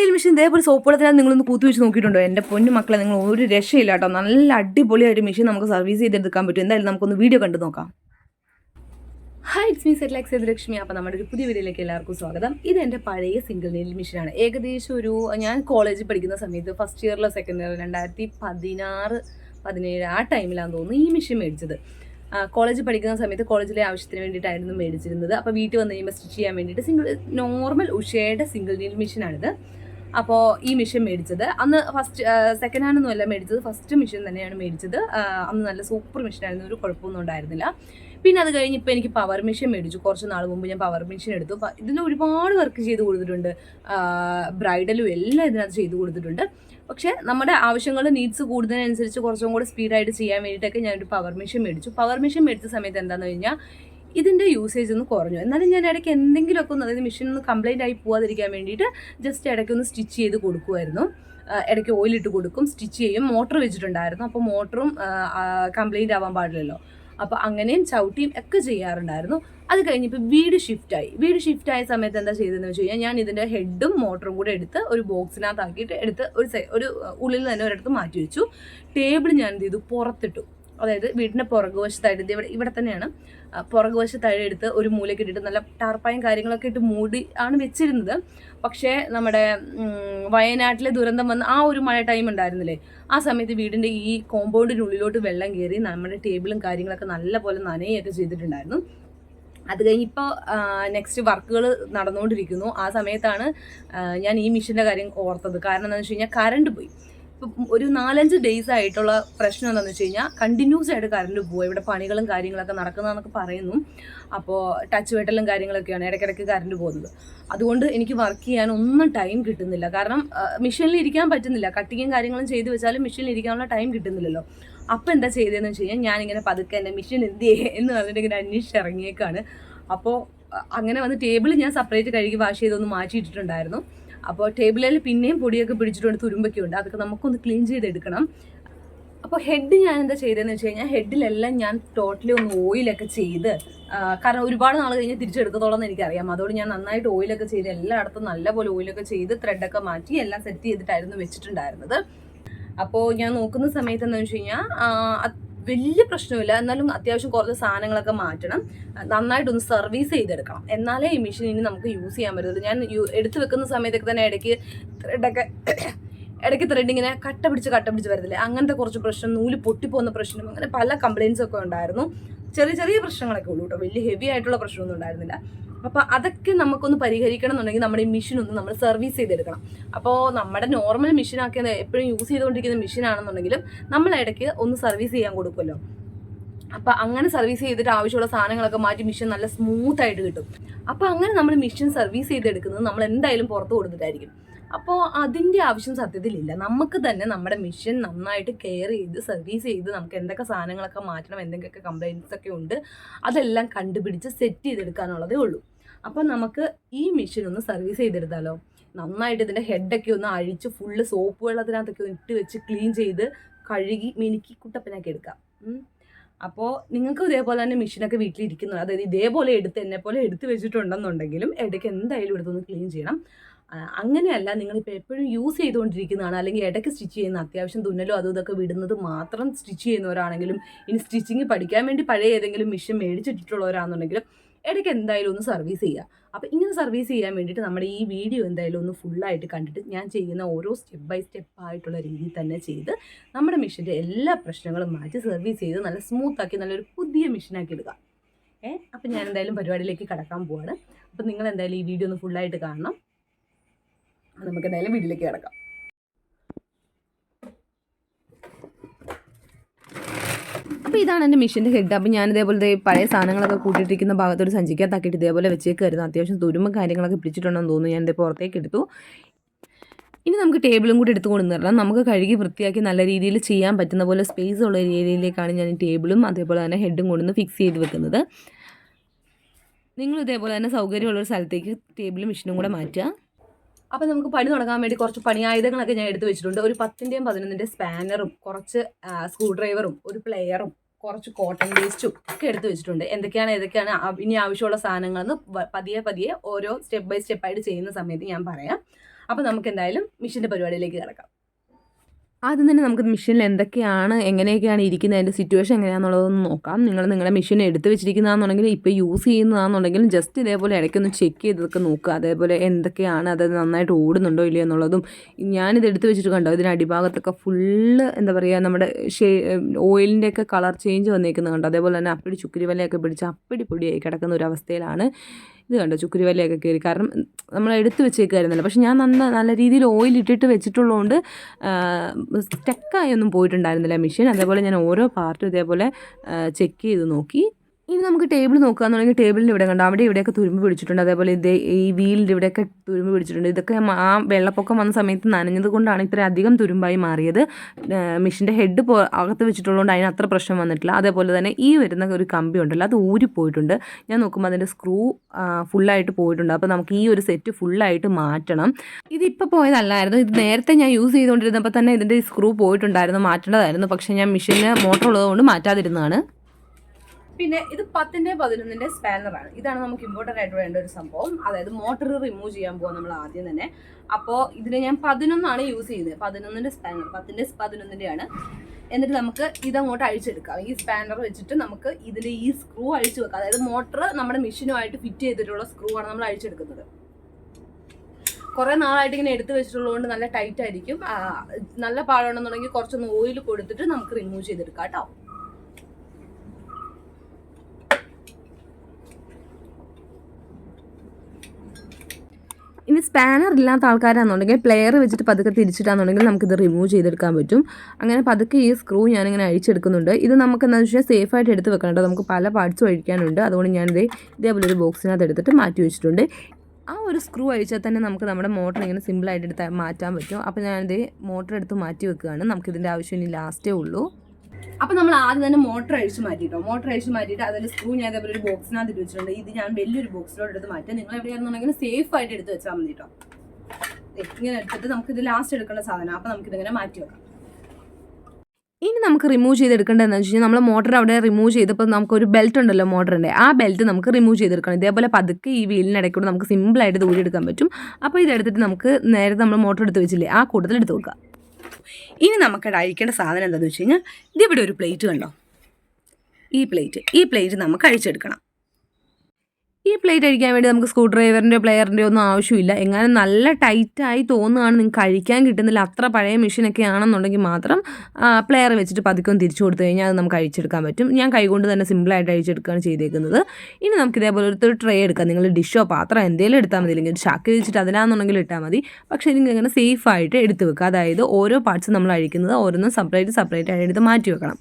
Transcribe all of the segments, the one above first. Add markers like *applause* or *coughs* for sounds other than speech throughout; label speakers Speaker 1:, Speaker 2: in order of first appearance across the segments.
Speaker 1: തയ്യൽ മെഷീൻ ഇതേപോലെ സോപ്പ് വെള്ളത്തിലാണ് നിങ്ങളൊന്ന് കൂത്തി വെച്ച് നോക്കിയിട്ടുണ്ടോ? എന്റെ പൊന്നു മക്കളെ നിങ്ങൾ ഒരു രക്ഷയില്ല കേട്ടോ നല്ല അടിപൊളിയായിട്ട് മെഷീൻ നമുക്ക് സർവീസ് ചെയ്തെടുക്കാൻ പറ്റും. എന്തായാലും നമുക്കൊന്ന് വീഡിയോ കണ്ടു നോക്കാം. Hi it's me set lux Lakshmi അപ്പോൾ നമ്മുടെ ഒരു പുതിയ വീഡിയോയിലേക്ക് എല്ലാവർക്കും സ്വാഗതം. ഇത് എന്റെ പഴയ സിംഗിൾ നെയിൽ മെഷീനാണ് ഏകദേശം ഒരു ഞാൻ കോളേജിൽ പഠിക്കുന്ന സമയത്ത് ഫസ്റ്റ് ഇയറിലോ സെക്കൻഡ് ഇയറിലോ രണ്ടായിരത്തി പതിനാറ് പതിനേഴ് ആ ടൈമിലാണെന്ന് തോന്നുന്നു ഈ മെഷീൻ മേടിച്ചത്. കോളേജ് പഠിക്കുന്ന സമയത്ത് കോളേജിലെ ആവശ്യത്തിന് വേണ്ടിയിട്ടായിരുന്നു മേടിച്ചിരുന്നത്. അപ്പോൾ വീട്ടിൽ വന്ന് കഴിയുമ്പോൾ സ്റ്റിച്ച് ചെയ്യാൻ വേണ്ടിയിട്ട് സിംഗിൾ നോർമൽ ഉഷയുടെ സിംഗിൾ നെയിൽ മെഷീനാണിത് അപ്പോൾ ഈ മിഷൻ മേടിച്ചത്. അന്ന് ഫസ്റ്റ് സെക്കൻഡ് ഹാൻഡ് ഒന്നുമല്ല മേടിച്ചത്. ഫസ്റ്റ് മിഷൻ തന്നെയാണ് മേടിച്ചത്. അന്ന് നല്ല സൂപ്പർ മെഷീനായിരുന്നു ഒരു കുഴപ്പമൊന്നും ഉണ്ടായിരുന്നില്ല. പിന്നെ അത് കഴിഞ്ഞ് ഇപ്പോൾ എനിക്ക് പവർ മെഷീൻ മേടിച്ചു. കുറച്ച് നാൾ മുമ്പ് ഞാൻ പവർ മെഷീൻ എടുത്തു. ഇതിന് ഒരുപാട് വർക്ക് ചെയ്ത് കൊടുത്തിട്ടുണ്ട്. ബ്രൈഡലും എല്ലാം ഇതിനകത്ത് ചെയ്ത് കൊടുത്തിട്ടുണ്ട്. പക്ഷേ നമ്മുടെ ആവശ്യങ്ങൾ നീഡ്സ് കൂടുന്നതിനനുസരിച്ച് കുറച്ചും കൂടെ സ്പീഡായിട്ട് ചെയ്യാൻ വേണ്ടിയിട്ടൊക്കെ ഞാനൊരു പവർ മെഷീൻ മേടിച്ചു. പവർ മെഷീൻ മേടിച്ച സമയത്ത് എന്താണെന്ന് കഴിഞ്ഞാൽ ഇതിന്റെ യൂസേജ് ഒന്ന് കുറഞ്ഞു. എന്നാലും ഞാൻ ഇടയ്ക്ക് എന്തെങ്കിലുമൊക്കെ ഒന്ന് അതായത് മെഷീൻ ഒന്ന് കംപ്ലൈന്റ് ആയി പോവാതിരിക്കാൻ വേണ്ടിയിട്ട് ജസ്റ്റ് ഇടയ്ക്ക് ഒന്ന് സ്റ്റിച്ച് ചെയ്ത് കൊടുക്കുമായിരുന്നു ഇടയ്ക്ക് ഓയിലിട്ട് കൊടുക്കും സ്റ്റിച്ച് ചെയ്യും. മോട്ടർ വെച്ചിട്ടുണ്ടായിരുന്നു. അപ്പോൾ മോട്ടറും കംപ്ലൈന്റ് ആവാൻ പാടില്ലല്ലോ. അപ്പോൾ അങ്ങനെയും ചവിട്ടിയും ഒക്കെ ചെയ്യാറുണ്ടായിരുന്നു. അത് കഴിഞ്ഞിപ്പോൾ വീട് ഷിഫ്റ്റായി വീട് ഷിഫ്റ്റ് ആയ സമയത്ത് എന്താ ചെയ്തതെന്ന് വെച്ച് കഴിഞ്ഞാൽ ഞാൻ ഇതിന്റെ ഹെഡും മോട്ടറും കൂടെ എടുത്ത് ഒരു ബോക്സിനകത്താക്കിയിട്ട് എടുത്ത് ഒരു ഒരു ഉള്ളിൽ തന്നെ ഒരിടത്ത് മാറ്റി വെച്ചു. ടേബിൾ ഞാൻ എന്ത് ചെയ്തു പുറത്തിട്ടു. അതായത് വീടിന്റെ പുറകുവശത്തായിട്ട് ഇത് ഇവിടെ ഇവിടെ തന്നെയാണ്. പുറകുവശത്തായി എടുത്ത് ഒരു മൂലയ്ക്ക് ഇട്ടിട്ട് നല്ല ടാർപ്പായും കാര്യങ്ങളൊക്കെ ഇട്ട് മൂടി ആണ് വെച്ചിരുന്നത്. പക്ഷേ നമ്മുടെ വയനാട്ടിലെ ദുരന്തം വന്ന ആ ഒരു മഴ ടൈം ഉണ്ടായിരുന്നില്ലേ? ആ സമയത്ത് വീടിന്റെ ഈ കോമ്പൗണ്ടിനുള്ളിലോട്ട് വെള്ളം കയറി നമ്മുടെ ടേബിളും കാര്യങ്ങളൊക്കെ നല്ലപോലെ നനയൊക്കെ ചെയ്തിട്ടുണ്ടായിരുന്നു. അത് കഴിഞ്ഞ് ഇപ്പോൾ നെക്സ്റ്റ് വർക്കുകൾ നടന്നുകൊണ്ടിരിക്കുന്നു. ആ സമയത്താണ് ഞാൻ ഈ മിഷീന്റെ കാര്യം ഓർത്തത്. കാരണം എന്താണെന്ന് വെച്ച് കഴിഞ്ഞാൽ കറണ്ട് പോയി. ഒരു നാലഞ്ച് ഡേയ്സ് ആയിട്ടുള്ള പ്രശ്നം എന്താണെന്ന് വെച്ച് കഴിഞ്ഞാൽ കണ്ടിന്യൂസ് ആയിട്ട് കറണ്ട് പോകും ഇവിടെ പണികളും കാര്യങ്ങളൊക്കെ നടക്കുന്നതെന്നൊക്കെ പറയുന്നു. അപ്പോൾ ടച്ച് വെട്ടലും കാര്യങ്ങളൊക്കെയാണ് ഇടയ്ക്കിടയ്ക്ക് കറണ്ട് പോകുന്നത്. അതുകൊണ്ട് എനിക്ക് വർക്ക് ചെയ്യാൻ ഒന്നും ടൈം കിട്ടുന്നില്ല. കാരണം മെഷീനിൽ ഇരിക്കാൻ പറ്റുന്നില്ല. കട്ടിങ്ങും കാര്യങ്ങളും ചെയ്ത് വെച്ചാലും മെഷീനിൽ ഇരിക്കാനുള്ള ടൈം കിട്ടുന്നില്ലല്ലോ. അപ്പോൾ എന്താ ചെയ്തതെന്ന് വെച്ച് കഴിഞ്ഞാൽ ഞാനിങ്ങനെ പതുക്കെ എന്റെ മെഷീൻ എന്ത് എന്ന് പറഞ്ഞിട്ട് ഇങ്ങനെ അന്വേഷിച്ച് ഇറങ്ങിയേക്കാണ് അപ്പോൾ അങ്ങനെ വന്ന് ടേബിൾ ഞാൻ സെപ്പറേറ്റ് കഴുകി വാഷ് ചെയ്തൊന്ന് മാറ്റിയിട്ടിട്ടുണ്ടായിരുന്നു. അപ്പോൾ ടേബിളിൽ പിന്നെയും പൊടിയൊക്കെ പിടിച്ചിട്ടുണ്ട് തുരുമ്പൊക്കെ ഉണ്ട് അതൊക്കെ നമുക്കൊന്ന് ക്ലീൻ ചെയ്തെടുക്കണം. അപ്പോൾ ഹെഡ് ഞാൻ എന്താ ചെയ്തതെന്ന് വെച്ച് കഴിഞ്ഞാൽ ഹെഡിലെല്ലാം ഞാൻ ടോട്ടലി ഒന്ന് ഓയിലൊക്കെ ചെയ്ത് കാരണം ഒരുപാട് നാൾ കഴിഞ്ഞ് തിരിച്ചെടുക്കത്തോളം എനിക്കറിയാം. അതുകൊണ്ട് ഞാൻ നന്നായിട്ട് ഓയിലൊക്കെ ചെയ്ത് എല്ലായിടത്തും നല്ലപോലെ ഓയിലൊക്കെ ചെയ്ത് ത്രെഡൊക്കെ മാറ്റി എല്ലാം സെറ്റ് ചെയ്തിട്ടായിരുന്നു വെച്ചിട്ടുണ്ടായിരുന്നത്. അപ്പോൾ ഞാൻ നോക്കുന്ന സമയത്ത് എന്താണെന്ന് വെച്ച് കഴിഞ്ഞാൽ വലിയ പ്രശ്നമില്ല. എന്നാലും അത്യാവശ്യം കുറച്ച് സാധനങ്ങളൊക്കെ മാറ്റണം. നന്നായിട്ടൊന്ന് സർവീസ് ചെയ്തെടുക്കണം. എന്നാലേ ഈ മെഷീൻ ഇനി നമുക്ക് യൂസ് ചെയ്യാൻ പറ്റുള്ളൂ ഞാൻ എടുത്ത് വെക്കുന്ന സമയത്തൊക്കെ തന്നെ ഇടയ്ക്ക് ത്രെഡൊക്കെ *coughs* ഇടയ്ക്ക് ത്രെഡ് ഇങ്ങനെ കട്ട പിടിച്ച് കട്ട പിടിച്ച് വരത്തില്ലേ? അങ്ങനത്തെ കുറച്ച് പ്രശ്നം നൂൽ പൊട്ടിപ്പോകുന്ന പ്രശ്നം അങ്ങനെ പല കംപ്ലയിൻസ് ഒക്കെ ഉണ്ടായിരുന്നു. ചെറിയ ചെറിയ പ്രശ്നങ്ങളൊക്കെ ഉള്ളൂ കേട്ടോ. വലിയ ഹെവി ആയിട്ടുള്ള പ്രശ്നമൊന്നും ഉണ്ടായിരുന്നില്ല. അപ്പോൾ അതൊക്കെ നമുക്കൊന്ന് പരിഹരിക്കണം എന്നുണ്ടെങ്കിൽ നമ്മുടെ ഈ മെഷീൻ ഒന്ന് നമ്മൾ സർവീസ് ചെയ്തെടുക്കണം. അപ്പോൾ നമ്മുടെ നോർമൽ മെഷീനൊക്കെ എപ്പോഴും യൂസ് ചെയ്തുകൊണ്ടിരിക്കുന്ന മെഷീൻ ആണെന്നുണ്ടെങ്കിലും നമ്മൾ ഇടയ്ക്ക് ഒന്ന് സർവീസ് ചെയ്യാൻ കൊടുക്കുമല്ലോ. അപ്പോൾ അങ്ങനെ സർവീസ് ചെയ്തിട്ട് ആവശ്യമുള്ള സാധനങ്ങളൊക്കെ മാറ്റി മെഷീൻ നല്ല സ്മൂത്ത് ആയിട്ട് കിട്ടും. അപ്പോൾ അങ്ങനെ നമ്മൾ മെഷീൻ സർവീസ് ചെയ്തെടുക്കുന്നത് നമ്മൾ എന്തായാലും പുറത്ത് കൊടുത്തിട്ടായിരിക്കും. അപ്പോൾ അതിന്റെ ആവശ്യം സത്യത്തിലില്ല. നമുക്ക് തന്നെ നമ്മുടെ മിഷൻ നന്നായിട്ട് കെയർ ചെയ്ത് സർവീസ് ചെയ്ത് നമുക്ക് എന്തൊക്കെ സാധനങ്ങളൊക്കെ മാറ്റണം എന്തൊക്കെയൊക്കെ കംപ്ലയിൻസ് ഒക്കെ ഉണ്ട് അതെല്ലാം കണ്ടുപിടിച്ച് സെറ്റ് ചെയ്തെടുക്കാനുള്ളതേ ഉള്ളൂ. അപ്പോൾ നമുക്ക് ഈ മെഷീൻ ഒന്ന് സർവീസ് ചെയ്തെടുത്താലോ? നന്നായിട്ട് ഇതിന്റെ ഹെഡൊക്കെ ഒന്ന് അഴിച്ച് ഫുള്ള് സോപ്പ് വെള്ളത്തിനകത്തൊക്കെ ഇട്ട് വെച്ച് ക്ലീൻ ചെയ്ത് കഴുകി മിനുക്കി കുട്ടപ്പനാക്കി എടുക്കാം. അപ്പോൾ നിങ്ങൾക്ക് ഇതേപോലെ തന്നെ മെഷീനൊക്കെ വീട്ടിലിരിക്കുന്നു അതായത് ഇതേപോലെ എടുത്ത് എന്നെ പോലെ എടുത്ത് വെച്ചിട്ടുണ്ടെന്നുണ്ടെങ്കിലും ഇടയ്ക്ക് എന്തായാലും എടുത്തൊന്ന് ക്ലീൻ ചെയ്യണം. അങ്ങനെയല്ല നിങ്ങളിപ്പോൾ എപ്പോഴും യൂസ് ചെയ്തുകൊണ്ടിരിക്കുന്നതാണ്. അല്ലെങ്കിൽ ഇടയ്ക്ക് സ്റ്റിച്ച് ചെയ്യുന്ന അത്യാവശ്യം തുന്നലോ അതും ഇതൊക്കെ വിടുന്നത് മാത്രം സ്റ്റിച്ച് ചെയ്യുന്നവരാണെങ്കിലും ഇനി സ്റ്റിച്ചിങ് പഠിക്കാൻ വേണ്ടി പഴയ ഏതെങ്കിലും മെഷീൻ മേടിച്ചിട്ടുള്ളവരാണെന്നുണ്ടെങ്കിലും ഇടയ്ക്ക് എന്തായാലും ഒന്ന് സർവീസ് ചെയ്യുക. അപ്പോൾ ഇങ്ങനെ സർവീസ് ചെയ്യാൻ വേണ്ടിയിട്ട് നമ്മുടെ ഈ വീഡിയോ എന്തായാലും ഒന്ന് ഫുള്ളായിട്ട് കണ്ടിട്ട് ഞാൻ ചെയ്യുന്ന ഓരോ സ്റ്റെപ്പ് ബൈ സ്റ്റെപ്പ് ആയിട്ടുള്ള രീതിയിൽ തന്നെ ചെയ്ത് നമ്മുടെ മെഷീന്റെ എല്ലാ പ്രശ്നങ്ങളും മാറ്റി സർവീസ് ചെയ്ത് നല്ല സ്മൂത്താക്കി നല്ലൊരു പുതിയ മെഷീനാക്കി എടുക്കാം. ഏ? അപ്പം ഞാൻ എന്തായാലും പരിപാടിയിലേക്ക് കടക്കാൻ പോവാണ്. അപ്പം നിങ്ങൾ എന്തായാലും ഈ വീഡിയോ ഒന്ന് ഫുള്ളായിട്ട് കാണണം. നമുക്ക് എന്തായാലും വീട്ടിലേക്ക് കിടക്കാം. അപ്പോൾ ഇതാണ് എന്റെ മെഷീന്റെ ഹെഡ്. അപ്പോൾ ഞാൻ ഇതേപോലെ പഴയ സാധനങ്ങളൊക്കെ കൂട്ടിയിട്ടിരിക്കുന്ന ഭാഗത്തോട് സഞ്ചിക്കകത്താക്കിയിട്ട് ഇതേപോലെ വെച്ചേക്കായിരുന്നു അത്യാവശ്യം തുരുമ്പും കാര്യങ്ങളൊക്കെ പിടിച്ചിട്ടുണ്ടെന്ന് തോന്നുന്നു. ഞാൻ ഇതേ പുറത്തേക്ക് എടുത്തു. ഇനി നമുക്ക് ടേബിളും കൂടി എടുത്തു കൊണ്ടുവരണം നമുക്ക് കഴുകി വൃത്തിയാക്കി നല്ല രീതിയിൽ ചെയ്യാൻ പറ്റുന്ന പോലെ സ്പേസ് ഉള്ള ഏരിയയിലേക്കാണ് ഞാൻ ടേബിളും അതേപോലെ തന്നെ ഹെഡും കൊണ്ടുവന്ന് ഫിക്സ് ചെയ്ത് വെക്കുന്നത്. നിങ്ങൾ ഇതേപോലെ തന്നെ സൗകര്യമുള്ള ഒരു സ്ഥലത്തേക്ക് ടേബിളും മെഷീനും കൂടെ മാറ്റുക. അപ്പോൾ നമുക്ക് പണി തുടങ്ങാൻ വേണ്ടി കുറച്ച് പണിയായുധങ്ങളൊക്കെ ഞാൻ എടുത്തു വെച്ചിട്ടുണ്ട്. ഒരു പത്തിന്റെയും പതിനൊന്നിന്റെ സ്പാനറും കുറച്ച് സ്ക്രൂ ഡ്രൈവറും ഒരു പ്ലെയറും കുറച്ച് കോട്ടൺ വേസ്റ്റും ഒക്കെ എടുത്തു വെച്ചിട്ടുണ്ട്. എന്തൊക്കെയാണ് ഏതൊക്കെയാണ് ഇനി ആവശ്യമുള്ള സാധനങ്ങളെന്ന് പതിയെ പതിയെ ഓരോ സ്റ്റെപ്പ് ബൈ സ്റ്റെപ്പായിട്ട് ചെയ്യുന്ന സമയത്ത് ഞാൻ പറയാം. അപ്പോൾ നമുക്ക് എന്തായാലും മിഷീന്റെ പരിപാടിയിലേക്ക് കിടക്കാം. ആദ്യം തന്നെ നമുക്ക് മെഷീനിൽ എന്തൊക്കെയാണ് എങ്ങനെയൊക്കെയാണ് ഇരിക്കുന്നത് അതിന്റെ സിറ്റുവേഷൻ എങ്ങനെയാണെന്നുള്ളതൊന്ന് നോക്കാം. നിങ്ങൾ നിങ്ങളുടെ മെഷീൻ എടുത്ത് വെച്ചിരിക്കുന്നതാണെന്നുണ്ടെങ്കിൽ ഇപ്പോൾ യൂസ് ചെയ്യുന്നതാണെന്നുണ്ടെങ്കിലും ജസ്റ്റ് ഇതേപോലെ ഇടയ്ക്കൊന്ന് ചെക്ക് ചെയ്തതൊക്കെ നോക്കുക. അതേപോലെ എന്തൊക്കെയാണ് അത് നന്നായിട്ട് ഓടുന്നുണ്ടോ ഇല്ലയോ എന്നുള്ളതും. ഞാനിത് എടുത്ത് വെച്ചിട്ട് കണ്ടോ ഇതിന്റെ അടിഭാഗത്തൊക്കെ ഫുള്ള് എന്താ പറയുക നമ്മുടെ ഷേ ഓയിലിന്റെയൊക്കെ കളർ ചേഞ്ച് വന്നേക്കുന്നത് കണ്ടോ. അതേപോലെ തന്നെ അപ്പടി ചുക്കിരി വലയൊക്കെ പിടിച്ച് അപ്പടി പൊടിയായി കിടക്കുന്ന ഒരു അവസ്ഥയിലാണ്. ഇത് കണ്ടോ? ചുക്കുരി വലയൊക്കെ കയറി. കാരണം നമ്മൾ എടുത്ത് വെച്ചേക്കായിരുന്നല്ലോ പക്ഷെ ഞാൻ നന്ന നല്ല രീതിയിൽ ഓയിൽ ഇട്ടിട്ട് വെച്ചിട്ടുള്ളതുകൊണ്ട് സ്റ്റക്കായി ഒന്നും പോയിട്ടുണ്ടായിരുന്നില്ല മെഷീൻ അതേപോലെ ഞാൻ ഓരോ പാർട്ടും ഇതേപോലെ ചെക്ക് ചെയ്ത് നോക്കി. ഇനി നമുക്ക് ടേബിൾ നോക്കുകയാണെന്നുണ്ടെങ്കിൽ ടേബിളിന്റെ ഇവിടെ കണ്ടോ? അവിടെ ഇവിടെയൊക്കെ തുരുമ്പ് പിടിച്ചിട്ടുണ്ട്. അതേപോലെ ഇത് ഈ വീലിന്റെ ഇവിടെയൊക്കെ തുരുമ്പ് പിടിച്ചിട്ടുണ്ട്. ഇതൊക്കെ ആ വെള്ളപ്പൊക്കം വന്ന സമയത്ത് നനഞ്ഞത് കൊണ്ടാണ് ഇത്ര അധികം തുരുമ്പായി മാറിയത്. മെഷീന്റെ ഹെഡ് പോ അകത്ത് വെച്ചിട്ടുള്ളതുകൊണ്ട് അതിന് അത്ര പ്രശ്നം വന്നിട്ടില്ല. അതേപോലെ തന്നെ ഈ വരുന്ന ഒരു കമ്പി ഉണ്ടല്ലോ അത് ഊരിപ്പോയിട്ടുണ്ട് ഞാൻ നോക്കുമ്പോൾ അതിന്റെ സ്ക്രൂ ഫുള്ളായിട്ട് പോയിട്ടുണ്ട്. അപ്പോൾ നമുക്ക് ഈ ഒരു സെറ്റ് ഫുള്ളായിട്ട് മാറ്റണം. ഇതിപ്പോൾ പോയതല്ലായിരുന്നു. ഇത് നേരത്തെ ഞാൻ യൂസ് ചെയ്തുകൊണ്ടിരുന്നപ്പോൾ തന്നെ ഇതിന്റെ സ്ക്രൂ പോയിട്ടുണ്ടായിരുന്നു. മാറ്റേണ്ടതായിരുന്നു. പക്ഷേ ഞാൻ മെഷീനിൽ മോട്ടർ ഉള്ളതുകൊണ്ട് മാറ്റാതിരുന്നതാണ്. പിന്നെ ഇത് പത്തിന്റെ പതിനൊന്നിന്റെ സ്പാനറാണ് ഇതാണ് നമുക്ക് ഇമ്പോർട്ടന്റ് ആയിട്ട് വേണ്ട ഒരു സംഭവം. അതായത് മോട്ടർ റിമൂവ് ചെയ്യാൻ പോകാം നമ്മൾ ആദ്യം തന്നെ. അപ്പോൾ ഇതിന് ഞാൻ പതിനൊന്നാണ് യൂസ് ചെയ്യുന്നത്. പതിനൊന്നിന്റെ സ്പാനർ പത്തിന്റെ പതിനൊന്നിന്റെയാണ്. എന്നിട്ട് നമുക്ക് ഇതങ്ങോട്ട് അഴിച്ചെടുക്കാം. ഈ സ്പാനർ വെച്ചിട്ട് നമുക്ക് ഇതിൽ ഈ സ്ക്രൂ അഴിച്ചു വെക്കാം. അതായത് മോട്ടർ നമ്മുടെ മെഷീനുമായിട്ട് ഫിറ്റ് ചെയ്തിട്ടുള്ള സ്ക്രൂ ആണ് നമ്മൾ അഴിച്ചെടുക്കുന്നത്. കുറേ നാളായിട്ട് ഇങ്ങനെ എടുത്തു വെച്ചിട്ടുള്ളതുകൊണ്ട് നല്ല ടൈറ്റ് ആയിരിക്കും. നല്ല പാടാണെന്നുണ്ടെങ്കിൽ കുറച്ചൊന്ന് ഓയിൽ കൊടുത്തിട്ട് നമുക്ക് റിമൂവ് ചെയ്തെടുക്കാം കേട്ടോ. ഇനി സ്പാനർ ഇല്ലാത്ത ആൾക്കാരാണെന്നുണ്ടെങ്കിൽ പ്ലെയർ വെച്ചിട്ട് പതുക്കെ തിരിച്ചിട്ടാണെന്നുണ്ടെങ്കിൽ നമുക്കിത് റിമൂവ് ചെയ്തെടുക്കാൻ പറ്റും. അങ്ങനെ പതുക്കെ ഈ സ്ക്രൂ ഞാനിങ്ങനെ അഴിച്ചെടുക്കുന്നുണ്ട്. ഇത് നമുക്ക് എന്താണെന്ന് വെച്ചാൽ സേഫായിട്ട് എടുത്ത് വെക്കണം നമുക്ക് പല പാർട്സും അഴിക്കാനുണ്ട് അതുകൊണ്ട് ഞാനിത് ഇതേപോലെ ഒരു ബോക്സിനകത്ത് എടുത്തിട്ട് മാറ്റി വെച്ചിട്ടുണ്ട്. ആ ഒരു സ്ക്രൂ അഴിച്ചാൽ തന്നെ നമുക്ക് നമ്മുടെ മോട്ടർ ഇങ്ങനെ സിമ്പിളായിട്ട് എടുത്ത് മാറ്റാൻ പറ്റും. അപ്പോൾ ഞാനിത് മോട്ടർ എടുത്ത് മാറ്റി വെക്കുകയാണ്. നമുക്കിതിന്റെ ആവശ്യം ഇനി ലാസ്റ്റേ ഉള്ളൂ. അപ്പോൾ നമ്മൾ ആദ്യം തന്നെ മോട്ടർ അഴിച്ച് മാറ്റിയിട്ടോ മോട്ടർ അഴിച്ച് മാറ്റിയിട്ട് അതിൽ സ്ക്രൂ ഞാൻ അതേപോലെ ഒരു ബോക്സിനകത്ത് ഇട്ട് വെച്ചിട്ടുണ്ട്. ഇത് ഞാൻ വലിയൊരു ബോക്സിലോട്ട് എടുത്ത് മാറ്റാം. നിങ്ങൾ എവിടെയാണെന്നുണ്ടെങ്കിൽ സേഫ് ആയിട്ട് എടുത്ത് വെച്ചാൽ മതി കേട്ടോ ഇങ്ങനെ എടുത്തിട്ട് നമുക്ക് ഇത് ലാസ്റ്റ് എടുക്കേണ്ട സാധനം. അപ്പോൾ നമുക്കിതിങ്ങനെ മാറ്റി വെക്കാം. ഇനി നമുക്ക് റിമൂവ് ചെയ്തെടുക്കേണ്ടതെന്ന് വെച്ച് കഴിഞ്ഞാൽ നമ്മൾ മോട്ടർ അവിടെ റിമൂവ് ചെയ്തപ്പോൾ നമുക്കൊരു ബെൽറ്റ് ഉണ്ടല്ലോ മോട്ടറിന്റെ ആ ബെൽറ്റ് നമുക്ക് റിമൂവ് ചെയ്തെടുക്കണം. ഇതേപോലെ പതുക്കെ ഈ വീലിനിടയ്ക്കൂടെ നമുക്ക് സിമ്പിളായിട്ട് ദൂരെ എടുക്കാൻ പറ്റും. അപ്പോൾ ഇതെടുത്തിട്ട് നമുക്ക് നേരത്തെ നമ്മൾ മോട്ടർ എടുത്ത് വെച്ചില്ലേ ആ കൂട്ടത്തിൽ എടുത്ത് വെക്കാം. ഇനി നമുക്ക് അഴിക്കേണ്ട സാധനം എന്താണെന്ന് വെച്ച് കഴിഞ്ഞാൽ ഇതിവിടെ ഒരു പ്ലേറ്റ് കണ്ടോ? ഈ പ്ലേറ്റ് ഈ പ്ലേറ്റ് നമുക്ക് അഴിച്ചെടുക്കണം. ഈ പ്ലേറ്റ് അഴിക്കാൻ വേണ്ടി നമുക്ക് സ്ക്രൂ ഡ്രൈവറിന്റെ പ്ലെയറിന്റെ ഒന്നും ആവശ്യമില്ല. എങ്ങാനും നല്ല ടൈറ്റായി തോന്നുകയാണ് നിങ്ങൾക്ക് കഴിക്കാൻ കിട്ടുന്നില്ല. അത്ര പഴയ മെഷീനൊക്കെ ആണെന്നുണ്ടെങ്കിൽ മാത്രം പ്ലെയർ വെച്ചിട്ട് പതുക്കെ തിരിച്ചു കൊടുത്തു കഴിഞ്ഞാൽ അത് നമുക്ക് അഴിച്ചെടുക്കാൻ പറ്റും. ഞാൻ കൈകൊണ്ട് തന്നെ സിമ്പിളായിട്ട് അഴിച്ചെടുക്കുകയാണ് ചെയ്തേക്കുന്നത്. ഇനി നമുക്ക് ഇതേപോലെ ഒരു ട്രേ എടുക്കാം. നിങ്ങൾ ഡിഷോ പാത്രം എന്തെങ്കിലും എടുത്താൽ മതി. അല്ലെങ്കിൽ ചാക്ക് വെച്ചിട്ട് അതിലാണെന്നുണ്ടെങ്കിൽ ഇട്ടാൽ മതി. പക്ഷേ നിങ്ങൾ ഇങ്ങനെ സേഫായിട്ട് എടുത്ത് വെക്കുക. അതായത് ഓരോ പാർട്സ് നമ്മൾ അഴിക്കുന്നത് ഓരോന്നും സെപ്പറേറ്റ് സെപ്പറേറ്റ് ആയിട്ട് എടുത്ത് മാറ്റി വെക്കണം.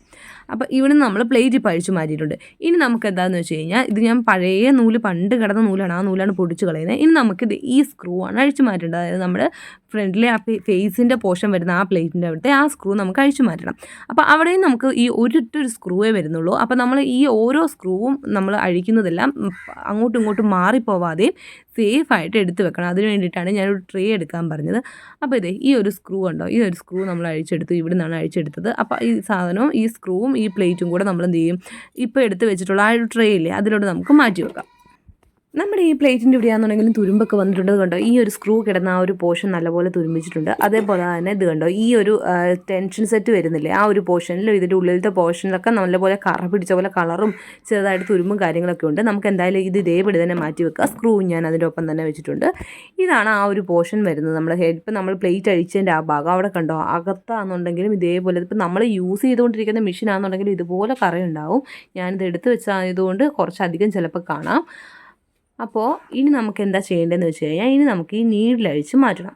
Speaker 1: അപ്പോൾ ഇവിടെ നമ്മൾ പ്ലേറ്റ് പഴിച്ചു മാറ്റിയിട്ടുണ്ട്. ഇനി നമുക്ക് എന്താണെന്ന് വെച്ച് കഴിഞ്ഞാൽ ഇത് ഞാൻ പഴയ നൂൽ പണ്ട് കിടന്ന നൂലാണ് ആ നൂലാണ് പൊടിച്ച് കളയുന്നത് ഇനി നമുക്കിത് ഈ സ്ക്രൂ ആണ് അഴിച്ചു മാറ്റേണ്ടത്. അതായത് നമ്മുടെ ഫ്രണ്ടിലെ ആ ഫേസിന്റെ പോർഷൻ വരുന്ന ആ പ്ലേറ്റിന്റെ അവിടുത്തെ ആ സ്ക്രൂ നമുക്ക് അഴിച്ചു മാറ്റണം. അപ്പോൾ അവിടെയും നമുക്ക് ഈ ഒരിട്ടൊരു സ്ക്രൂവേ വരുന്നുള്ളൂ. അപ്പോൾ നമ്മൾ ഈ ഓരോ സ്ക്രൂവും നമ്മൾ അഴിക്കുന്നതെല്ലാം അങ്ങോട്ടും ഇങ്ങോട്ടും മാറിപ്പോവാതെയും സേഫായിട്ട് എടുത്ത് വെക്കണം. അതിന് വേണ്ടിയിട്ടാണ് ഞാനൊരു ട്രേ എടുക്കാൻ പറഞ്ഞത്. അപ്പോൾ ഇതേ ഈ ഒരു സ്ക്രൂ ഉണ്ടോ ഈ ഒരു സ്ക്രൂ നമ്മൾ അഴിച്ചെടുത്തു. ഇവിടെ നിന്നാണ് അഴിച്ചെടുത്തത്. അപ്പോൾ ഈ സാധനവും ഈ സ്ക്രൂവും ഈ പ്ലേറ്റും കൂടെ നമ്മൾ എന്ത് ചെയ്യും? ഇപ്പോൾ എടുത്ത് വെച്ചിട്ടുള്ള ആ ഒരു ട്രേ ഇല്ലേ അതിലോട്ട് നമുക്ക് മാറ്റി വെക്കാം. നമ്മുടെ ഈ പ്ലേറ്റിന്റെ ഇവിടെയാണെന്നുണ്ടെങ്കിലും തുരുമ്പൊക്കെ വന്നിട്ടുണ്ട്. കണ്ടോ? ഈ ഒരു സ്ക്രൂ കിടന്ന ആ ഒരു പോർഷൻ നല്ലപോലെ തുരുമ്പിച്ചിട്ടുണ്ട്. അതേപോലെ തന്നെ ഇത് കണ്ടോ? ഈ ഒരു ടെൻഷൻ സെറ്റ് വരുന്നില്ലേ? ആ ഒരു പോർഷനിലും ഇതിന്റെ ഉള്ളിലത്തെ പോർഷനിലൊക്കെ നല്ലപോലെ കറ പിടിച്ച പോലെ കളറും ചെറുതായിട്ട് തുരുമ്പും കാര്യങ്ങളൊക്കെ ഉണ്ട്. നമുക്ക് എന്തായാലും ഇത് ഇതേപടി തന്നെ മാറ്റി വെക്കുക സ്ക്രൂ ഞാൻ അതിന്റെ ഒപ്പം തന്നെ വെച്ചിട്ടുണ്ട്. ഇതാണ് ആ ഒരു പോർഷൻ വരുന്നത്. നമ്മൾ ഇപ്പം നമ്മൾ പ്ലേറ്റ് അഴിച്ചതിന്റെ ആ ഭാഗം അവിടെ കണ്ടോ? അകത്താണെന്നുണ്ടെങ്കിലും ഇതേപോലെ ഇപ്പം നമ്മൾ യൂസ് ചെയ്തുകൊണ്ടിരിക്കുന്ന മെഷീനാണെന്നുണ്ടെങ്കിലും ഇതുപോലെ കറയുണ്ടാവും. ഞാനിത് എടുത്ത് വെച്ചതുകൊണ്ട് കുറച്ചധികം ചിലപ്പോൾ കാണാം. അപ്പോൾ ഇനി നമുക്ക് എന്താ ചെയ്യേണ്ടതെന്ന് വെച്ച് കഴിഞ്ഞാൽ ഇനി നമുക്ക് ഈ നീഡിലഴിച്ച് മാറ്റണം.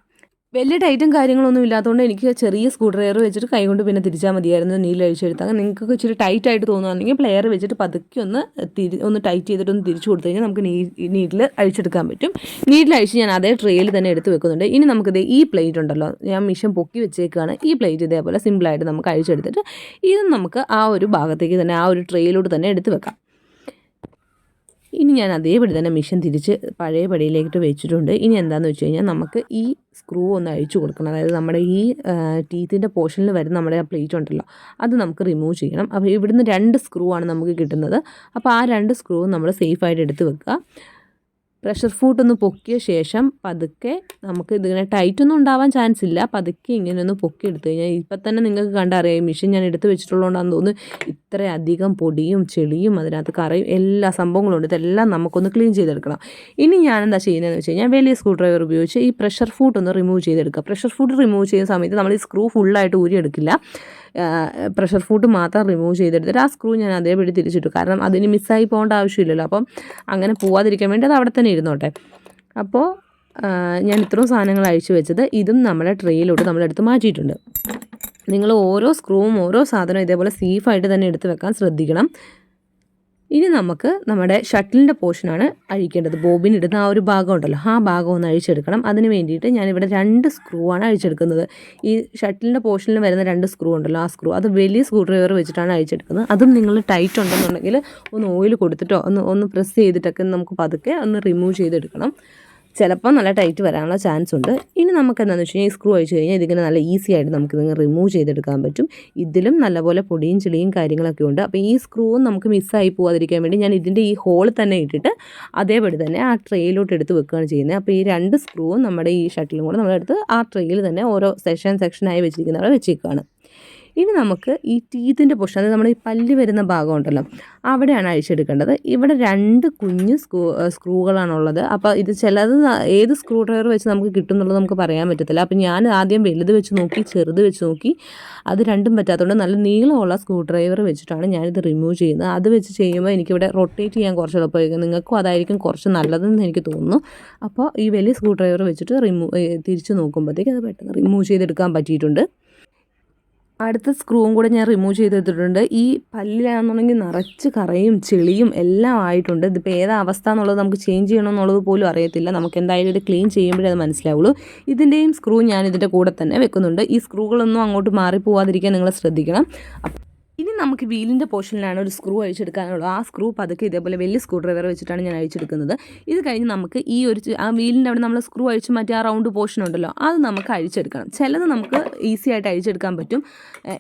Speaker 1: വലിയ ടൈറ്റും കാര്യങ്ങളൊന്നും ഇല്ലാത്തതുകൊണ്ട് എനിക്ക് ചെറിയ സ്ക്രൂ ഡ്രൈവർ വെച്ചിട്ട് കൈകൊണ്ട് പിന്നെ തിരിച്ചാൽ മതിയായിരുന്നു നീലഴിച്ചെടുത്താൽ നിങ്ങൾക്ക് ഇച്ചിരി ടൈറ്റ് ആയിട്ട് തോന്നുകയാണെങ്കിൽ പ്ലെയർ വെച്ചിട്ട് പതുക്കി ഒന്ന് തിരി ഒന്ന് ടൈറ്റ് ചെയ്തിട്ട് ഒന്ന് തിരിച്ചു കൊടുത്തു കഴിഞ്ഞാൽ നമുക്ക് നീ നീഡിൽ അഴിച്ചെടുക്കാൻ പറ്റും. നീഡിൽ അഴിച്ച് ഞാൻ അതേ ട്രെയിൽ തന്നെ എടുത്ത് വെക്കുന്നുണ്ട്. ഇനി നമുക്കിത് ഈ പ്ലേറ്റ് ഉണ്ടല്ലോ ഞാൻ മിഷൻ പൊക്കി വെച്ചേക്കാണ്. ഈ പ്ലേറ്റ് ഇതേപോലെ സിമ്പിളായിട്ട് നമുക്ക് അഴിച്ചെടുത്തിട്ട് ഇത് നമുക്ക് ആ ഒരു ഭാഗത്തേക്ക് തന്നെ ആ ഒരു ട്രെയിലോട്ട് തന്നെ എടുത്ത് വെക്കാം. ഇനി ഞാൻ അതേപടി തന്നെ മിഷൻ തിരിച്ച് പഴയ പടിയിലേക്കിട്ട് വെച്ചിട്ടുണ്ട്. ഇനി എന്താണെന്ന് വെച്ച് കഴിഞ്ഞാൽ നമുക്ക് ഈ സ്ക്രൂ ഒന്ന് അഴിച്ചു കൊടുക്കണം. അതായത് നമ്മുടെ ഈ ടീത്തിന്റെ പോർഷനിൽ വരുന്ന നമ്മുടെ ആ പ്ലേറ്റ് ഉണ്ടല്ലോ അത് നമുക്ക് റിമൂവ് ചെയ്യണം. അപ്പോൾ ഇവിടുന്ന് രണ്ട് സ്ക്രൂ ആണ് നമുക്ക് കിട്ടുന്നത്. അപ്പോൾ ആ രണ്ട് സ്ക്രൂ നമ്മൾ സേഫായിട്ട് എടുത്ത് വെക്കുക.
Speaker 2: പ്രഷർ ഫൂട്ട് ഒന്ന് പൊക്കിയ ശേഷം പതുക്കെ നമുക്ക് ഇതിങ്ങനെ ടൈറ്റ് ഒന്നും ഉണ്ടാവാൻ ചാൻസ് ഇല്ല. പതുക്കെ ഇങ്ങനെ ഒന്ന് പൊക്കി എടുത്തു കഴിഞ്ഞാൽ ഇപ്പം തന്നെ നിങ്ങൾക്ക് കണ്ടറിയാം ഈ മെഷീൻ ഞാൻ എടുത്ത് വെച്ചിട്ടുള്ളതുകൊണ്ടാണെന്ന് തോന്നുന്നു ഇത്രയധികം പൊടിയും ചെളിയും അതിനകത്ത് കറയും എല്ലാ സംഭവങ്ങളും ഉണ്ട്. ഇതെല്ലാം നമുക്കൊന്ന് ക്ലീൻ ചെയ്തെടുക്കണം. ഇനി ഞാൻ എന്താ ചെയ്യുന്നതെന്ന് വെച്ച് കഴിഞ്ഞാൽ വലിയ സ്ക്രൂ ഡ്രൈവർ ഉപയോഗിച്ച് ഈ പ്രഷർ ഫൂട്ട് ഒന്ന് റിമൂവ് ചെയ്തെടുക്കുക. പ്രഷർ ഫൂട്ട് റിമൂവ് ചെയ്യുന്ന സമയത്ത് നമ്മൾ ഈ സ്ക്രൂ ഫുള്ളായിട്ട് ഊരിയെടുക്കില്ല പ്രഷർ ഫൂട്ട് മാത്രം റിമൂവ് ചെയ്തെടുത്തിട്ട് ആ സ്ക്രൂ ഞാൻ അതേപടി തിരിച്ചിട്ടു. കാരണം അതിന് മിസ്സായി പോകേണ്ട ആവശ്യമില്ലല്ലോ. അപ്പം അങ്ങനെ പോവാതിരിക്കാൻ വേണ്ടി അത് അവിടെ തന്നെ ഇരുന്നോട്ടെ. അപ്പോൾ ഞാൻ ഇത്രയും സാധനങ്ങൾ അഴിച്ചു വെച്ചത് ഇതും നമ്മുടെ ട്രെയിലോട്ട് നമ്മളെടുത്ത് മാറ്റിയിട്ടുണ്ട്. നിങ്ങൾ ഓരോ സ്ക്രൂവും ഓരോ സാധനവും ഇതേപോലെ സേഫായിട്ട് തന്നെ എടുത്ത് വെക്കാൻ ശ്രദ്ധിക്കണം. ഇനി നമുക്ക് നമ്മുടെ ഷട്ടിലിന്റെ പോർഷനാണ് അഴിക്കേണ്ടത്. ബോബിൻ ഇടുന്ന ആ ഒരു ഭാഗം ഉണ്ടല്ലോ ആ ഭാഗം ഒന്ന് അഴിച്ചെടുക്കണം. അതിന് വേണ്ടിയിട്ട് ഞാനിവിടെ രണ്ട് സ്ക്രൂ ആണ് അഴിച്ചെടുക്കുന്നത്. ഈ ഷട്ടിലിന്റെ പോർഷനിൽ വരുന്ന രണ്ട് സ്ക്രൂ ഉണ്ടല്ലോ ആ സ്ക്രൂ. അത് വലിയ സ്ക്രൂ ഡ്രൈവർ വെച്ചിട്ടാണ് അഴിച്ചെടുക്കുന്നത്. അതും നിങ്ങൾ ടൈറ്റ് ഉണ്ടെന്നുണ്ടെങ്കിൽ ഒന്ന് ഓയിൽ കൊടുത്തിട്ടോ ഒന്ന് ഒന്ന് പ്രസ് ചെയ്തിട്ടൊക്കെ നമുക്ക് പതുക്കെ ഒന്ന് റിമൂവ് ചെയ്തെടുക്കണം. ചിലപ്പോൾ നല്ല ടൈറ്റ് വരാനുള്ള ചാൻസ് ഉണ്ട്. ഇനി നമുക്ക് എന്താണെന്ന് വെച്ച് കഴിഞ്ഞാൽ സ്ക്രൂ അഴിച്ച് കഴിഞ്ഞാൽ ഇതിങ്ങനെ നല്ല ഈസി ആയിട്ട് നമുക്ക് ഇതിങ്ങനെ റിമൂവ് ചെയ്തെടുക്കാൻ പറ്റും. ഇതിലും നല്ലപോലെ പൊടിയും ചെളിയും കാര്യങ്ങളൊക്കെ ഉണ്ട്. അപ്പോൾ ഈ സ്ക്രൂവും നമുക്ക് മിസ്സായി പോകാതിരിക്കാൻ വേണ്ടി ഞാൻ ഇതിന്റെ ഈ ഹോൾ തന്നെ ഇട്ടിട്ട് അതേപടി തന്നെ ആ ട്രെയിലോട്ട് എടുത്ത് വെക്കുകയാണ് ചെയ്യുന്നത്. അപ്പോൾ ഈ രണ്ട് സ്ക്രൂവും നമ്മുടെ ഈ ഷട്ടിലും കൂടെ നമ്മളെടുത്ത് ആ ട്രെയിൽ തന്നെ ഓരോ സെക്ഷൻ സെക്ഷനായി വെച്ചിരിക്കുന്നവിടെ വെച്ചേക്കുകയാണ് ഇനി നമുക്ക് ഈ ടീത്തിന്റെ പൊഷൻ അതായത് നമ്മുടെ ഈ പല്ല് വരുന്ന ഭാഗം ഉണ്ടല്ലോ അവിടെയാണ് അഴിച്ചെടുക്കേണ്ടത്. ഇവിടെ രണ്ട് കുഞ്ഞ് സ്ക്രൂ സ്ക്രൂകളാണുള്ളത്. അപ്പോൾ ഇത് ചിലത് ഏത് സ്ക്രൂ ഡ്രൈവർ വെച്ച് നമുക്ക് കിട്ടും എന്നുള്ളത് നമുക്ക് പറയാൻ പറ്റത്തില്ല. അപ്പോൾ ഞാൻ ആദ്യം വലുത് വെച്ച് നോക്കി ചെറുത് വെച്ച് നോക്കി. അത് രണ്ടും പറ്റാത്തതുകൊണ്ട് നല്ല നീളമുള്ള സ്ക്രൂ ഡ്രൈവർ വെച്ചിട്ടാണ് ഞാനിത് റിമൂവ് ചെയ്യുന്നത്. അത് വെച്ച് ചെയ്യുമ്പോൾ എനിക്കിവിടെ റൊട്ടേറ്റ് ചെയ്യാൻ കുറച്ച് എളുപ്പമായിരിക്കും നിങ്ങൾക്കും അതായിരിക്കും കുറച്ച് നല്ലതെന്ന് എനിക്ക് തോന്നുന്നു. അപ്പോൾ ഈ വലിയ സ്ക്രൂ ഡ്രൈവർ വെച്ചിട്ട് റിമൂവ് തിരിച്ച് നോക്കുമ്പോഴത്തേക്ക് അത് പെട്ടെന്ന് റിമൂവ് ചെയ്തെടുക്കാൻ പറ്റിയിട്ടുണ്ട്. അടുത്ത സ്ക്രൂവും കൂടെ ഞാൻ റിമൂവ് ചെയ്തെടുത്തിട്ടുണ്ട് ഈ പല്ലിലാണെന്നുണ്ടെങ്കിൽ നിറച്ച് കറയും ചെളിയും എല്ലാം ആയിട്ടുണ്ട്. ഇതിപ്പോൾ ഏതാ അവസ്ഥ എന്നുള്ളത് നമുക്ക് ചേഞ്ച് ചെയ്യണമെന്നുള്ളത് പോലും അറിയത്തില്ല. നമുക്ക് എന്തായാലും ഇത് ക്ലീൻ ചെയ്യുമ്പോഴേ അത് മനസ്സിലാവുള്ളൂ. ഇതിന്റെയും സ്ക്രൂ ഞാൻ ഇതിന്റെ കൂടെ തന്നെ വെക്കുന്നുണ്ട്. ഈ സ്ക്രൂകളൊന്നും അങ്ങോട്ട് മാറിപ്പോവാതിരിക്കാൻ നിങ്ങൾ ശ്രദ്ധിക്കണം. നമുക്ക് വീലിന്റെ പോർഷനിലാണ് ഒരു സ്ക്രൂ അഴിച്ചെടുക്കാനുള്ളത്. ആ സ്ക്രൂ പതുക്കെ ഇതേപോലെ വലിയ സ്ക്രൂ ഡ്രൈവർ വെച്ചിട്ടാണ് ഞാൻ അഴിച്ചെടുക്കുന്നത്. ഇത് കഴിഞ്ഞ് നമുക്ക് ഈ ഒരു ആ വീലിന്റെ അവിടെ നമ്മൾ സ്ക്രൂ അഴിച്ച് മാറ്റി ആ റൗണ്ട് പോർഷൻ ഉണ്ടല്ലോ അത് നമുക്ക് അഴിച്ചെടുക്കണം. ചിലത് നമുക്ക് ഈസി ആയിട്ട് അഴിച്ചെടുക്കാൻ പറ്റും.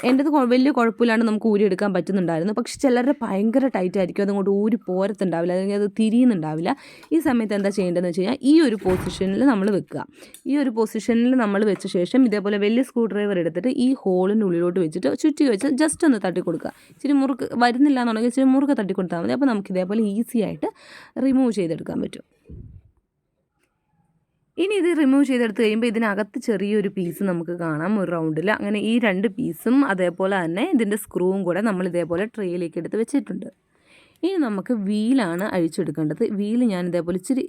Speaker 2: എന്റെത് വലിയ കുഴപ്പമില്ലാണ്ട് നമുക്ക് ഊരിയെടുക്കാൻ പറ്റുന്നുണ്ടായിരുന്നു. പക്ഷെ ചിലരുടെ ഭയങ്കര ടൈറ്റ് ആയിരിക്കും അതുകൊണ്ട് ഊരി പോരത്തുണ്ടാവില്ല അല്ലെങ്കിൽ അത് തിരിയുന്നുണ്ടാവില്ല. ഈ സമയത്ത് എന്താ ചെയ്യേണ്ടതെന്ന് വെച്ച് കഴിഞ്ഞാൽ ഈ ഒരു പൊസിഷനിൽ നമ്മൾ വെക്കുക. ഈ ഒരു പൊസിഷനിൽ നമ്മൾ വെച്ച ശേഷം ഇതേപോലെ വലിയ സ്ക്രൂ ഡ്രൈവർ എടുത്തിട്ട് ഈ ഹോളിന്റെ ഉള്ളിലോട്ട് വെച്ചിട്ട് ചുറ്റി വെച്ച് ജസ്റ്റ് ഒന്ന് തട്ടി കൊടുക്കുക ഇച്ചിരി മുറുക്ക് വരുന്നില്ല എന്നുണ്ടെങ്കിൽ ഇച്ചിരി മുറുക്ക് തട്ടി കൊടുത്താൽ മതി. അപ്പോൾ നമുക്ക് ഇതേപോലെ ഈസി ആയിട്ട് റിമൂവ് ചെയ്തെടുക്കാൻ പറ്റും. ഇനി ഇത് റിമൂവ് ചെയ്തെടുത്ത് കഴിയുമ്പോൾ ഇതിനകത്ത് ചെറിയൊരു പീസ് നമുക്ക് കാണാം. ഒരു റൗണ്ടിൽ അങ്ങനെ ഈ രണ്ട് പീസും അതേപോലെ തന്നെ ഇതിന്റെ സ്ക്രൂവും കൂടെ നമ്മൾ ഇതേപോലെ ട്രേയിലേക്ക് എടുത്ത് വെച്ചിട്ടുണ്ട്. ഇനി നമുക്ക് വീലാണ് അഴിച്ചെടുക്കേണ്ടത്. വീൽ ഞാൻ ഇതേപോലെ ഇച്ചിരി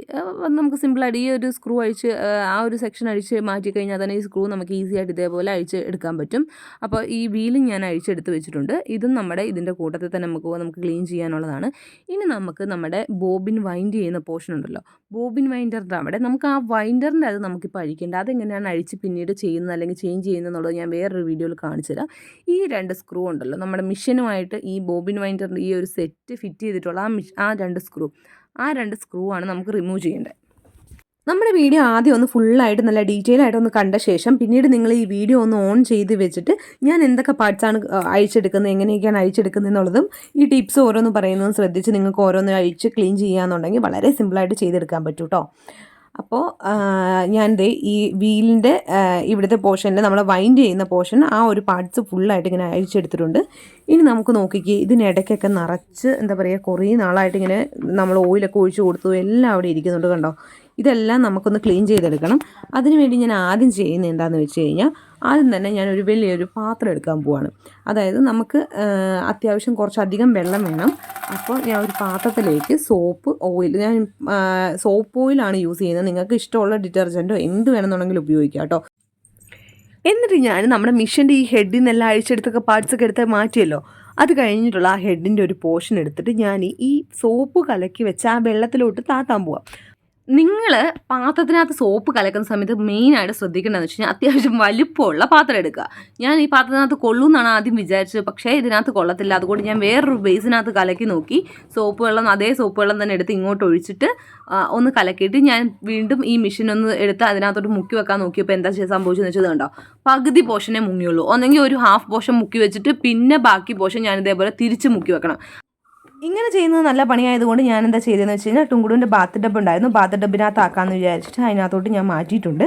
Speaker 2: നമുക്ക് സിമ്പിളായിട്ട് ഈ ഒരു സ്ക്രൂ അഴിച്ച് ആ, ആ ഒരു സെക്ഷൻ അഴിച്ച് മാറ്റി കഴിഞ്ഞാൽ തന്നെ ഈ സ്ക്രൂ നമുക്ക് ഈസി ആയിട്ട് ഇതേപോലെ അഴിച്ച് എടുക്കാൻ പറ്റും. അപ്പോൾ ഈ വീലും ഞാൻ അഴിച്ചെടുത്ത് വെച്ചിട്ടുണ്ട്. ഇതും നമ്മുടെ ഇതിന്റെ കൂട്ടത്തിൽ തന്നെ നമുക്ക് നമുക്ക് ക്ലീൻ ചെയ്യാനുള്ളതാണ്. ഇനി നമുക്ക് നമ്മുടെ ബോബിൻ വൈൻഡ് ചെയ്യുന്ന പോർഷൻ ഉണ്ടല്ലോ. ബോബിൻ വൈൻഡറിന്റെ അവിടെ നമുക്ക് ആ വൈൻഡറിന്റെ അത് നമുക്കിപ്പോൾ അഴിക്കേണ്ട അതെങ്ങനെയാണ് അഴിച്ച് പിന്നീട് ചെയ്യുന്നത് അല്ലെങ്കിൽ ചേഞ്ച് ചെയ്യുന്നത് എന്നുള്ളത് ഞാൻ വേറൊരു വീഡിയോയിൽ കാണിച്ചു തരാം ഈ രണ്ട് സ്ക്രൂ ഉണ്ടല്ലോ. നമ്മുടെ മിഷനുമായിട്ട് ഈ ബോബിൻ വൈൻഡറിന്റെ ഈ ഒരു സെറ്റ് ഫിറ്റ് ചെയ്തിട്ടുള്ള ആ മിഷ് ആ രണ്ട് സ്ക്രൂ ആ രണ്ട് സ്ക്രൂ ആണ് നമുക്ക് റിമൂവ് ചെയ്യേണ്ടത്. നമ്മുടെ വീഡിയോ ആദ്യം ഒന്ന് ഫുള്ളായിട്ട് നല്ല ഡീറ്റെയിൽ ആയിട്ട് ഒന്ന് കണ്ട ശേഷം പിന്നീട് നിങ്ങൾ ഈ വീഡിയോ ഒന്ന് ഓൺ ചെയ്ത് വെച്ചിട്ട് ഞാൻ എന്തൊക്കെ പാർട്സാണ് അഴിച്ചെടുക്കുന്നത് എങ്ങനെയൊക്കെയാണ് അഴിച്ചെടുക്കുന്നത് എന്നുള്ളതും ഈ ടിപ്സ് ഓരോന്ന് പറയുന്നതും ശ്രദ്ധിച്ച് നിങ്ങൾക്ക് ഓരോന്ന് അഴിച്ച് ക്ലീൻ ചെയ്യുക എന്നുണ്ടെങ്കിൽ വളരെ സിമ്പിളായിട്ട് ചെയ്തെടുക്കാൻ പറ്റും കേട്ടോ അപ്പോൾ ഞാൻ ദേ ഈ വീലിന്റെ ഇവിടുത്തെ പോർഷനിൽ നമ്മൾ വൈൻഡ് ചെയ്യുന്ന പോർഷൻ ആ ഒരു പാർട്സ് ഫുള്ളായിട്ട് ഇങ്ങനെ അഴിച്ചെടുത്തിട്ടുണ്ട്. ഇനി നമുക്ക് നോക്കിക്കേ ഇതിനിടയ്ക്കൊക്കെ നിറച്ച് എന്താ പറയുക കുറേ നാളായിട്ട് ഇങ്ങനെ നമ്മൾ ഓയിലൊക്കെ ഒഴിച്ച് കൊടുത്തു എല്ലാം അവിടെ ഇരിക്കുന്നുണ്ട് കണ്ടോ? ഇതെല്ലാം നമുക്കൊന്ന് ക്ലീൻ ചെയ്തെടുക്കണം. അതിനുവേണ്ടി ഞാൻ ആദ്യം ചെയ്യുന്നത് എന്താണെന്ന് വെച്ച് കഴിഞ്ഞാൽ ആദ്യം തന്നെ ഞാനൊരു വലിയൊരു പാത്രം എടുക്കാൻ പോവാണ്. അതായത് നമുക്ക് അത്യാവശ്യം കുറച്ചധികം വെള്ളം വേണം. അപ്പോൾ ഞാൻ ഒരു പാത്രത്തിലേക്ക് സോപ്പ് ഓയിൽ ഞാൻ സോപ്പ് ഓയിലാണ് യൂസ് ചെയ്യുന്നത്. നിങ്ങൾക്ക് ഇഷ്ടമുള്ള ഡിറ്റർജന്റോ എന്ത് വേണമെന്നുണ്ടെങ്കിലും ഉപയോഗിക്കാം കേട്ടോ. എന്നിട്ട് ഞാൻ നമ്മുടെ മിഷന്റെ ഈ ഹെഡിൽ നിന്നെല്ലാം അഴിച്ചെടുത്തൊക്കെ പാർട്സൊക്കെ എടുത്ത് മാറ്റിയല്ലോ. അത് കഴിഞ്ഞിട്ടുള്ള ആ ഹെഡിന്റെ ഒരു പോർഷൻ എടുത്തിട്ട് ഞാൻ ഈ സോപ്പ് കലക്കി വെച്ച് ആ വെള്ളത്തിലോട്ട് താത്താൻ പോവാം. നിങ്ങൾ പാത്രത്തിനകത്ത് സോപ്പ് കലക്കുന്ന സമയത്ത് മെയിനായിട്ട് ശ്രദ്ധിക്കേണ്ടതെന്ന് വെച്ച് കഴിഞ്ഞാൽ അത്യാവശ്യം വലിപ്പമുള്ള പാത്രം എടുക്കുക. ഞാൻ ഈ പാത്രത്തിനകത്ത് കൊള്ളൂ കൊള്ളുമെന്നാണ് ആദ്യം വിചാരിച്ചത്. പക്ഷേ ഇതിനകത്ത് കൊള്ളത്തില്ല. അതുകൊണ്ട് ഞാൻ വേറൊരു ബേസിനകത്ത് കലക്കി നോക്കി. സോപ്പ് വെള്ളം അതേ സോപ്പ് വെള്ളം തന്നെ എടുത്ത് ഇങ്ങോട്ട് ഒഴിച്ചിട്ട് ഒന്ന് കലക്കിയിട്ട് ഞാൻ വീണ്ടും ഈ മെഷീൻ ഒന്ന് എടുത്ത് അതിനകത്തോട്ട് മുക്കി വെക്കാൻ നോക്കിയപ്പോൾ എന്താ ചെയ്യാൻ സംഭവിച്ചതെന്ന് വെച്ചത് കണ്ടോ? പകുതി പോഷനെ മുങ്ങിയുള്ളൂ. ഒന്നെങ്കിൽ ഒരു ഹാഫ് പോഷൻ മുക്കി വെച്ചിട്ട് പിന്നെ ബാക്കി പോഷൻ ഞാൻ ഇതേപോലെ തിരിച്ച് മുക്കി വെക്കണം.
Speaker 1: ഇങ്ങനെ ചെയ്യുന്നത് നല്ല പണിയായതുകൊണ്ട് ഞാൻ എന്താ ചെയ്തതെന്ന് വെച്ച് കഴിഞ്ഞാൽ ടുങ്കുടുവിന്റെ ബാത്ത് ഡബ് ഉണ്ടായിരുന്നു. ബാത്ത് ഡബിനകത്ത് ആക്കാമെന്ന് വിചാരിച്ചിട്ട് അതിനകത്തോട്ട് ഞാൻ മാറ്റിയിട്ടുണ്ട്.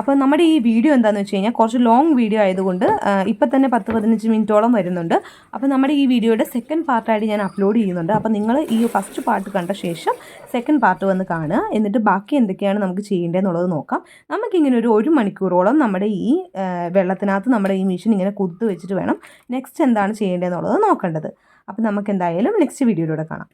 Speaker 1: അപ്പോൾ നമ്മുടെ ഈ വീഡിയോ എന്താണെന്ന് വെച്ച് കഴിഞ്ഞാൽ കുറച്ച് ലോങ് വീഡിയോ ആയതുകൊണ്ട് ഇപ്പം തന്നെ പത്ത് പതിനഞ്ച് മിനിറ്റോളം വരുന്നുണ്ട്. അപ്പോൾ നമ്മുടെ ഈ വീഡിയോയുടെ സെക്കൻഡ് പാർട്ടായിട്ട് ഞാൻ അപ്ലോഡ് ചെയ്യുന്നുണ്ട്. അപ്പോൾ നിങ്ങൾ ഈ ഫസ്റ്റ് പാർട്ട് കണ്ട ശേഷം സെക്കൻഡ് പാർട്ട് വന്ന് കാണുക. എന്നിട്ട് ബാക്കി എന്തൊക്കെയാണ് നമുക്ക് ചെയ്യേണ്ടതെന്നുള്ളത് നോക്കാം. നമുക്കിങ്ങനെ ഒരു ഒരു മണിക്കൂറോളം നമ്മുടെ ഈ വെള്ളത്തിനകത്ത് നമ്മുടെ ഈ മെഷീൻ ഇങ്ങനെ കുത്തു വെച്ചിട്ട് വേണം നെക്സ്റ്റ് എന്താണ് ചെയ്യേണ്ടതെന്നുള്ളത് നോക്കേണ്ടത്. അപ്പോൾ നമുക്ക് എന്തായാലും നെക്സ്റ്റ് വീഡിയോയിലൂടെ കാണാം.